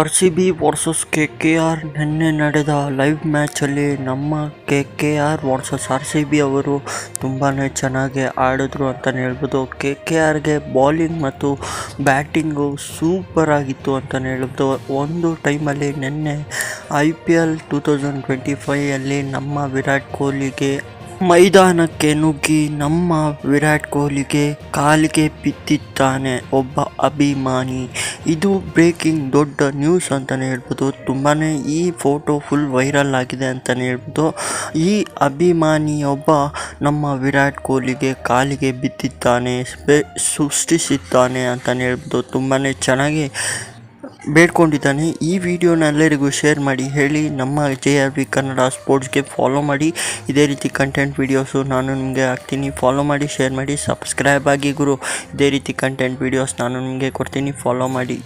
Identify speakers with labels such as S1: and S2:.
S1: R C B versus K K R ನಿನ್ನೆ ನಡೆದ live ಮ್ಯಾಚಲ್ಲಿ ನಮ್ಮ K K R versus R C B ಅವರು ತುಂಬಾ ಚೆನ್ನಾಗಿ ಆಡಿದ್ರು ಅಂತಲೇ ಹೇಳ್ಬೋದು. ಕೆ ಕೆ ಆರ್ಗೆ ಬಾಲಿಂಗ್ ಮತ್ತು ಬ್ಯಾಟಿಂಗು ಸೂಪರ್ ಆಗಿತ್ತು ಅಂತಲೇ ಹೇಳ್ಬೋದು. ಒಂದು ಟೈಮಲ್ಲಿ ನಿನ್ನೆ I P L two thousand twenty ಫೈಯಲ್ಲಿ ನಮ್ಮ ವಿರಾಟ್ ಕೊಹ್ಲಿಗೆ ಮೈದಾನಕ್ಕೆ ನುಗ್ಗಿ ನಮ್ಮ ವಿರಾಟ್ ಕೊಹ್ಲಿಗೆ ಕಾಲಿಗೆ ಬಿದ್ದಿದ್ದಾನೆ ಒಬ್ಬ ಅಭಿಮಾನಿ. ಇದು ಬ್ರೇಕಿಂಗ್ ದೊಡ್ಡ ನ್ಯೂಸ್ ಅಂತಲೇ ಹೇಳ್ಬೋದು. ತುಂಬಾ ಈ ಫೋಟೋ ಫುಲ್ ವೈರಲ್ ಆಗಿದೆ ಅಂತಲೇ ಹೇಳ್ಬೋದು. ಈ ಅಭಿಮಾನಿಯೊಬ್ಬ ನಮ್ಮ ವಿರಾಟ್ ಕೊಹ್ಲಿಗೆ ಕಾಲಿಗೆ ಬಿದ್ದಿದ್ದಾನೆ, ಸ್ಪೆ ಸೃಷ್ಟಿಸಿದ್ದಾನೆ ಅಂತಲೇ ಹೇಳ್ಬೋದು. ತುಂಬಾ ಚೆನ್ನಾಗಿ ಬೇಡ್ಕೊಂಡಿದ್ದಾನೆ. ಈ ವಿಡಿಯೋನ ಎಲ್ಲರಿಗೂ ಶೇರ್ ಮಾಡಿ, ಹೇಳಿ ನಮ್ಮ ಜೆ ಆರ್ ವಿ ಕನ್ನಡ ಸ್ಪೋರ್ಟ್ಸ್ಗೆ ಫಾಲೋ ಮಾಡಿ. ಇದೇ ರೀತಿ ಕಂಟೆಂಟ್ ವೀಡಿಯೋಸು ನಾನು ನಿಮಗೆ ಹಾಕ್ತೀನಿ. ಫಾಲೋ ಮಾಡಿ ಶೇರ್ ಮಾಡಿ ಸಬ್ಸ್ಕ್ರೈಬ್ ಆಗಿ ಗುರು. ಇದೇ ರೀತಿ ಕಂಟೆಂಟ್ ವೀಡಿಯೋಸ್ ನಾನು ನಿಮಗೆ ಕೊಡ್ತೀನಿ. ಫಾಲೋ ಮಾಡಿ.